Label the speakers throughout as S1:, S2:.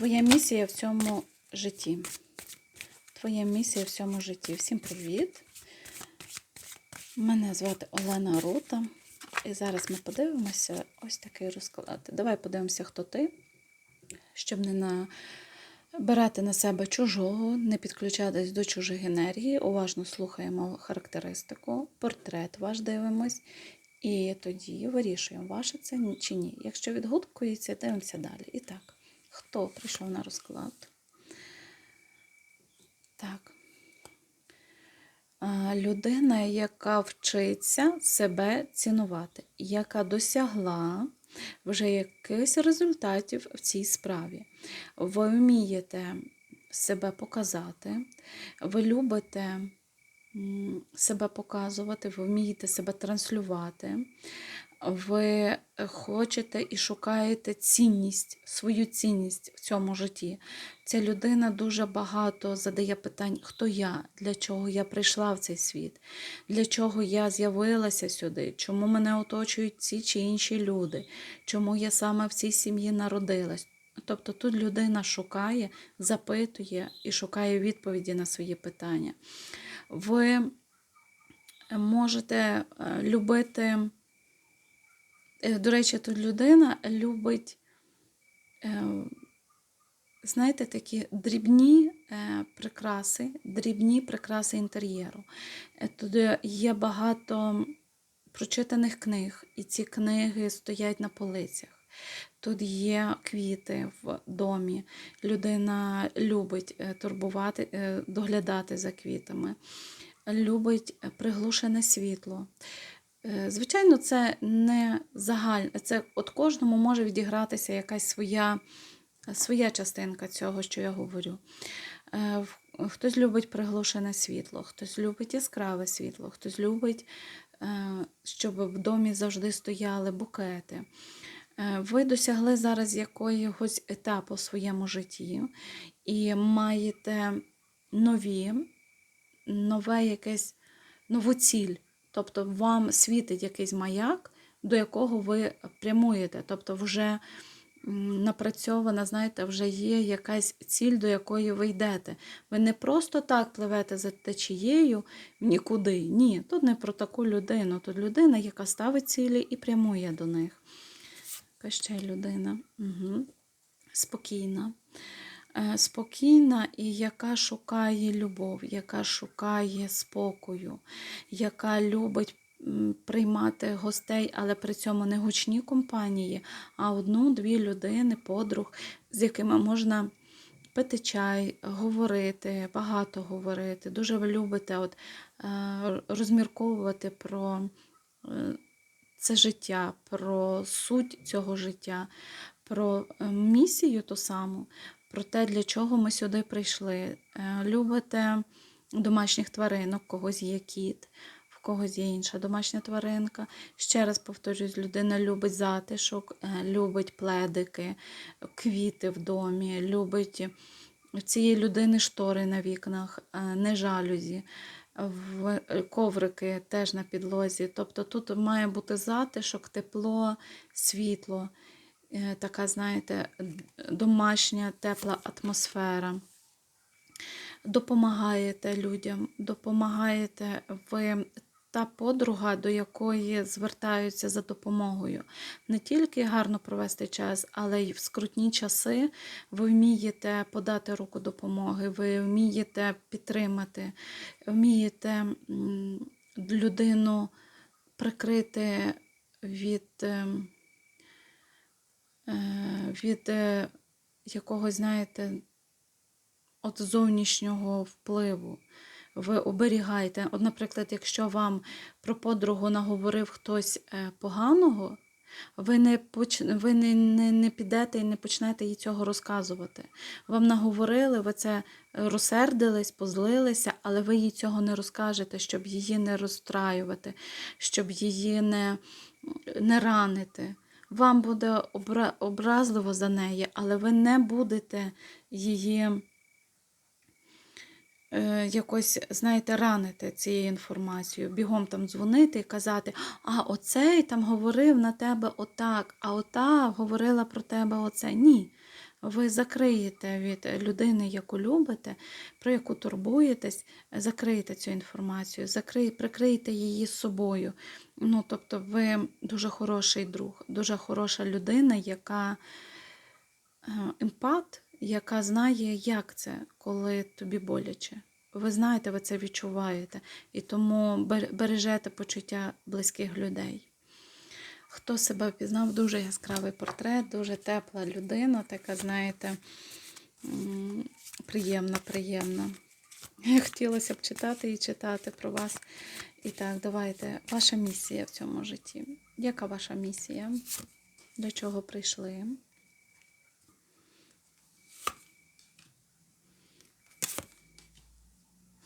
S1: Твоя місія в цьому житті. Твоя місія в цьому житті. Всім привіт! Мене звати Олена Рута. І зараз ми подивимося ось такий розклад. Давай подивимося, хто ти, щоб не набирати на себе чужого, не підключатись до чужих енергії. Уважно слухаємо характеристику, портрет ваш дивимось. І тоді вирішуємо, ваше це чи ні. Якщо відгукується, дивимося далі. І так, хто прийшов на розклад? Так. Людина, яка вчиться себе цінувати, яка досягла вже якихось результатів в цій справі. Ви вмієте себе показати, ви любите себе показувати, ви вмієте себе транслювати, ви хочете і шукаєте цінність, свою цінність в цьому житті. Ця людина дуже багато задає питань, хто я, для чого я прийшла в цей світ, для чого я з'явилася сюди, чому мене оточують ці чи інші люди, чому я саме в цій сім'ї народилась. Тобто тут людина шукає, запитує і шукає відповіді на свої питання. Ви можете е, любити, е, до речі, тут людина любить, е, знаєте, такі дрібні е, прикраси, дрібні прикраси інтер'єру. Е, Тут є багато прочитаних книг, і ці книги стоять на полицях. Тут є квіти в домі. Людина любить е, турбувати, е, доглядати за квітами, любить е, приглушене світло. Е, Звичайно, це не загальне, це от кожному може відігратися якась своя, своя частинка цього, що я говорю. Е, Хтось любить приглушене світло, хтось любить яскраве світло, хтось любить, е, щоб в домі завжди стояли букети. Ви досягли зараз якогось етапу в своєму житті і маєте нові, нове якесь, нову ціль. Тобто вам світить якийсь маяк, до якого ви прямуєте. Тобто вже напрацьована, знаєте, вже є якась ціль, до якої ви йдете. Ви не просто так пливете за течією нікуди. Ні, тут не про таку людину. Тут людина, яка ставить цілі і прямує до них. Яка ще людина? Угу. Спокійна. Е, Спокійна і яка шукає любов, яка шукає спокою, яка любить приймати гостей, але при цьому не гучні компанії, а одну-дві людини, подруг, з якими можна пити чай, говорити, багато говорити. Дуже ви любите от, е, розмірковувати про е, це життя, про суть цього життя, про місію ту саму, про те, для чого ми сюди прийшли. Е, Любите домашніх тваринок, когось є кіт, в когось є інша домашня тваринка. Ще раз повторюсь, людина любить затишок, е, любить пледики, квіти в домі, любить цієї людини штори на вікнах, е, не жалюзі в коврики теж на підлозі. Тобто тут має бути затишок, тепло, світло, така, знаєте, домашня тепла атмосфера. Допомагаєте людям, допомагаєте ви та подруга, до якої звертаються за допомогою. Не тільки гарно провести час, але й в скрутні часи ви вмієте подати руку допомоги, ви вмієте підтримати, вмієте людину прикрити від, ем, е, від е, якогось, знаєте, от зовнішнього впливу. Ви оберігаєте. От, наприклад, якщо вам про подругу наговорив хтось е, поганого, ви не, поч... ви не, не, не підете і не почнете їй цього розказувати. Вам наговорили, ви це розсердились, позлилися, але ви їй цього не розкажете, щоб її не розстраювати, щоб її не, не ранити. Вам буде обра... образливо за неї, але ви не будете її е, якось, знаєте, ранити цією інформацією, бігом там дзвонити і казати, а оцей там говорив на тебе отак, а ота говорила про тебе оце. Ні. Ви закриєте від людини, яку любите, про яку турбуєтесь, закриєте цю інформацію, закриє, прикриєте її з собою. Ну, тобто, ви дуже хороший друг, дуже хороша людина, яка е, емпат, яка знає, як це, коли тобі боляче. Ви знаєте, ви це відчуваєте, і тому бер- бережете почуття близьких людей. Хто себе впізнав, дуже яскравий портрет, дуже тепла людина, така, знаєте, приємна, приємна. Хотілося б читати і читати про вас. І так, давайте, ваша місія в цьому житті. Яка ваша місія? До чого прийшли?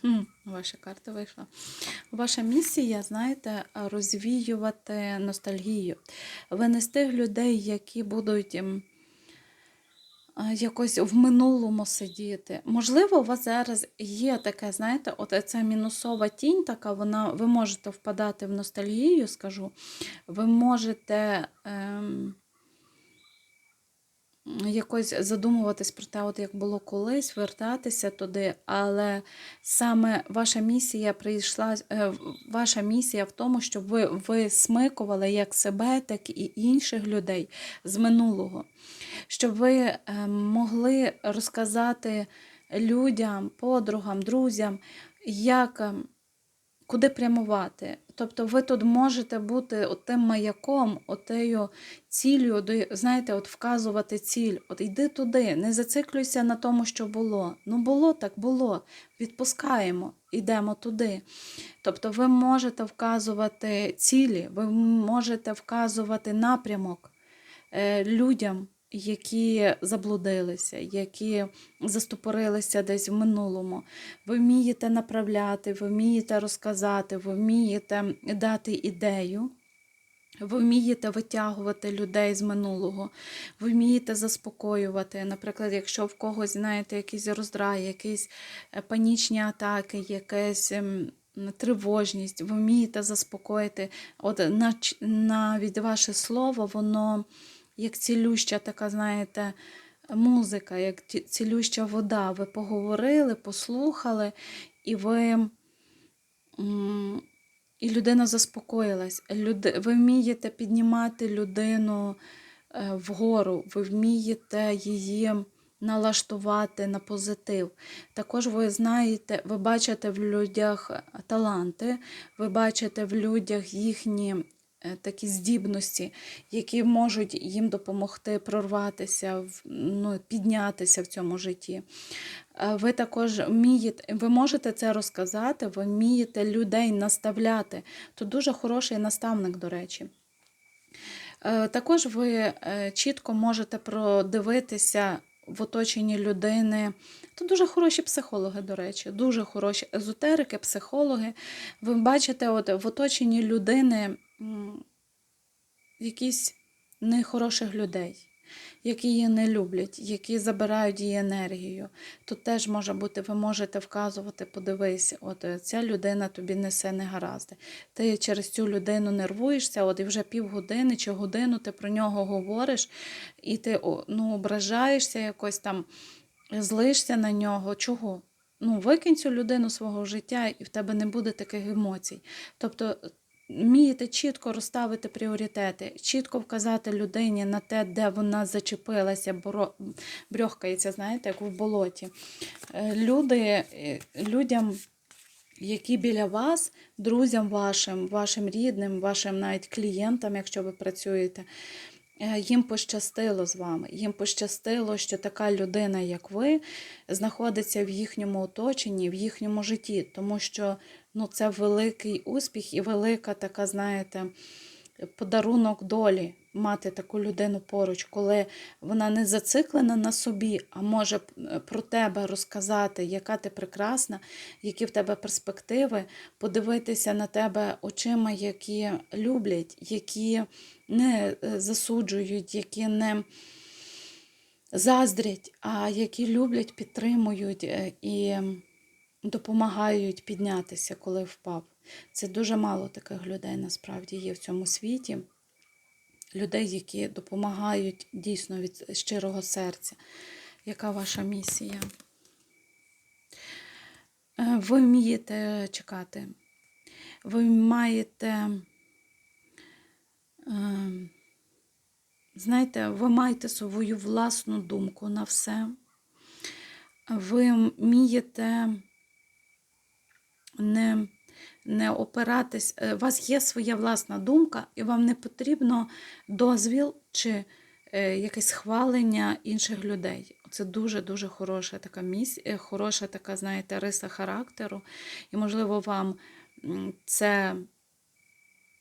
S1: Хм, ваша карта вийшла. Ваша місія, знаєте, розвіювати ностальгію. Ви тих людей, які будуть ем, якось в минулому сидіти. Можливо, у вас зараз є таке, знаєте, от ця мінусова тінь, така, вона, ви можете впадати в ностальгію, скажу. Ви можете. Ем, якось задумуватись про те, от як було колись, вертатися туди, але саме ваша місія прийшла, е, ваша місія в тому, щоб ви висмикували як себе, так і інших людей з минулого, щоб ви е, могли розказати людям, подругам, друзям, як. Куди прямувати? Тобто ви тут можете бути тим маяком, отею ціллю, знаєте, от вказувати ціль. От йди туди, не зациклюйся на тому, що було. Ну було так було. Відпускаємо, йдемо туди. Тобто ви можете вказувати цілі, ви можете вказувати напрямок е, людям, які заблудилися, які застопорилися десь в минулому. Ви вмієте направляти, ви вмієте розказати, ви вмієте дати ідею. Ви вмієте витягувати людей з минулого, ви вмієте заспокоювати. Наприклад, якщо в когось, знаєте, якийсь роздрай, якісь е, панічні атаки, якась ем, тривожність, ви вмієте заспокоїти. От навіть ваше слово, воно як цілюща така, знаєте, музика, як цілюща вода. Ви поговорили, послухали, і ви. і людина заспокоїлась. Люди, ви вмієте піднімати людину е, вгору, ви вмієте її налаштувати на позитив. Також ви знаєте, ви бачите в людях таланти, ви бачите в людях їхні такі здібності, які можуть їм допомогти прорватися, ну, піднятися в цьому житті. Е, Ви також вмієте, ви можете це розказати, ви вмієте людей наставляти. Тут дуже хороший наставник, до речі. Е, Також ви е, чітко можете продивитися в оточенні людини. Тут дуже хороші психологи, до речі, дуже хороші езотерики, психологи. Ви бачите, от в оточенні людини якісь нехороших людей, які її не люблять, які забирають її енергію. Тут теж може бути, ви можете вказувати, подивись, от е, ця людина тобі несе негаразди. Ти через цю людину нервуєшся, от і вже півгодини чи годину ти про нього говориш, і ти ну, ображаєшся якось там, злишся на нього. Чого? Ну, викинь цю людину свого життя, і в тебе не буде таких емоцій. Тобто вмієте чітко розставити пріоритети, чітко вказати людині на те, де вона зачепилася, брьохкається, знаєте, як в болоті. Е, Люди, е, людям, які біля вас, друзям вашим, вашим рідним, вашим навіть клієнтам, якщо ви працюєте, їм пощастило з вами. Їм пощастило, що така людина, як ви, знаходиться в їхньому оточенні, в їхньому житті, тому що ну, це великий успіх і велика така, знаєте, подарунок долі мати таку людину поруч, коли вона не зациклена на собі, а може е, про тебе розказати, яка ти прекрасна, які в тебе перспективи, подивитися на тебе очима, які люблять, які не е, засуджують, які не заздрять, а які люблять, підтримують е, і допомагають піднятися, коли впав. Це дуже мало таких людей насправді є в цьому світі. людей, які допомагають дійсно від щирого серця. Яка ваша місія? Е, Ви вмієте чекати. Ви маєте, е, знаєте, ви маєте свою власну думку на все. Ви вмієте не, не опиратись. е, У вас є своя власна думка, і вам не потрібно дозвіл чи е, якесь схвалення інших людей. Це дуже-дуже хороша така місія, хороша така, знаєте, риса характеру. І, можливо, вам це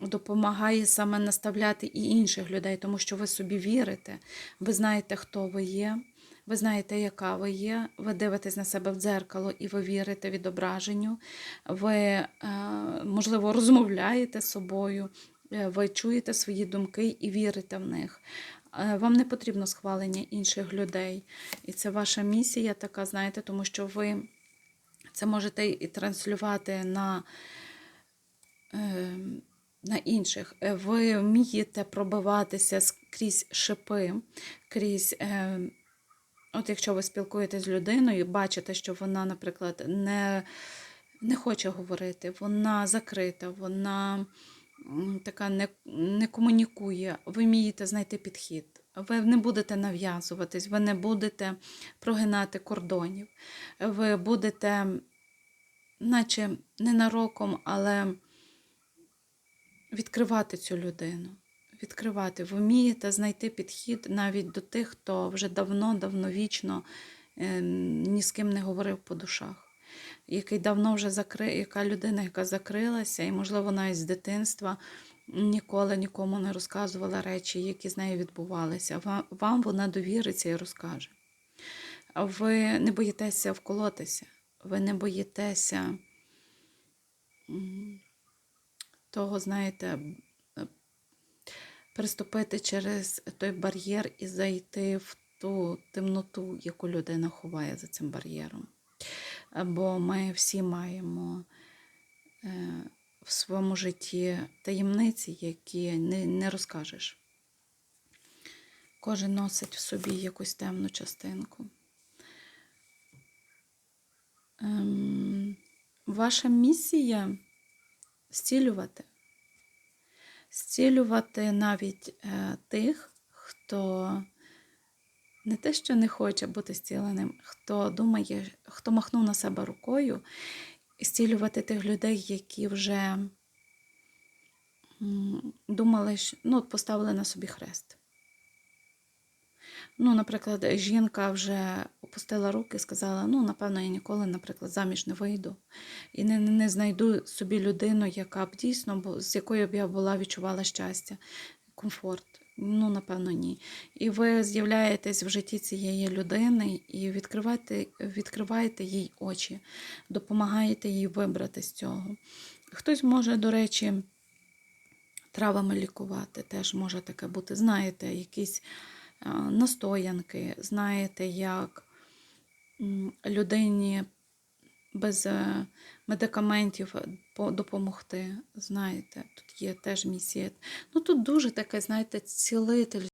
S1: допомагає саме наставляти і інших людей, тому що ви собі вірите, ви знаєте, хто ви є, ви знаєте, яка ви є, ви дивитесь на себе в дзеркало і ви вірите відображенню, ви, е, можливо, розмовляєте з собою, е, ви чуєте свої думки і вірите в них. Е, Вам не потрібно схвалення інших людей. І це ваша місія така, знаєте, тому що ви це можете і транслювати на, на інших. Ви вмієте пробиватися крізь шипи, крізь. От якщо ви спілкуєтесь з людиною, бачите, що вона, наприклад, не, не хоче говорити, вона закрита, вона така не, не комунікує, ви вмієте знайти підхід. Ви не будете нав'язуватись, ви не будете прогинати кордонів, ви будете, наче ненароком, але відкривати цю людину. Відкривати. Ви вмієте знайти підхід навіть до тих, хто вже давно-давно вічно е, ні з ким не говорив по душах. Який давно вже закри... яка людина, яка закрилася, і, можливо, навіть з дитинства ніколи нікому не розказувала речі, які з нею відбувалися. Вам вона довіриться і розкаже. Ви не боїтеся вколотися, ви не боїтеся того, знаєте, переступити через той бар'єр і зайти в ту темноту, яку людина ховає за цим бар'єром. Бо ми всі маємо е, в своєму житті таємниці, які не, розкажеш. Кожен носить в собі якусь темну частинку. Ем, ваша місія зцілювати зцілювати навіть е, тих, хто не те, що не хоче бути зціленим, хто думає, хто махнув на себе рукою, зцілювати тих людей, які вже думали, ну, поставили на собі хрест. Ну, наприклад, жінка вже опустила руки і сказала: ну, напевно, я ніколи, наприклад, заміж не вийду і не, не, знайду собі людину, яка б дійсно бу- з якою б я була відчувала щастя, комфорт. Ну, напевно, ні. І ви з'являєтесь в житті цієї людини і відкриваєте, відкриваєте їй очі, допомагаєте їй вибрати з цього. Хтось може, до речі, травами лікувати, теж може таке бути. Знаєте, якісь настоянки, знаєте, як людині без е, медикаментів по- допомогти. Знаєте, тут є теж місія. Ну тут дуже таке, знаєте, цілитель.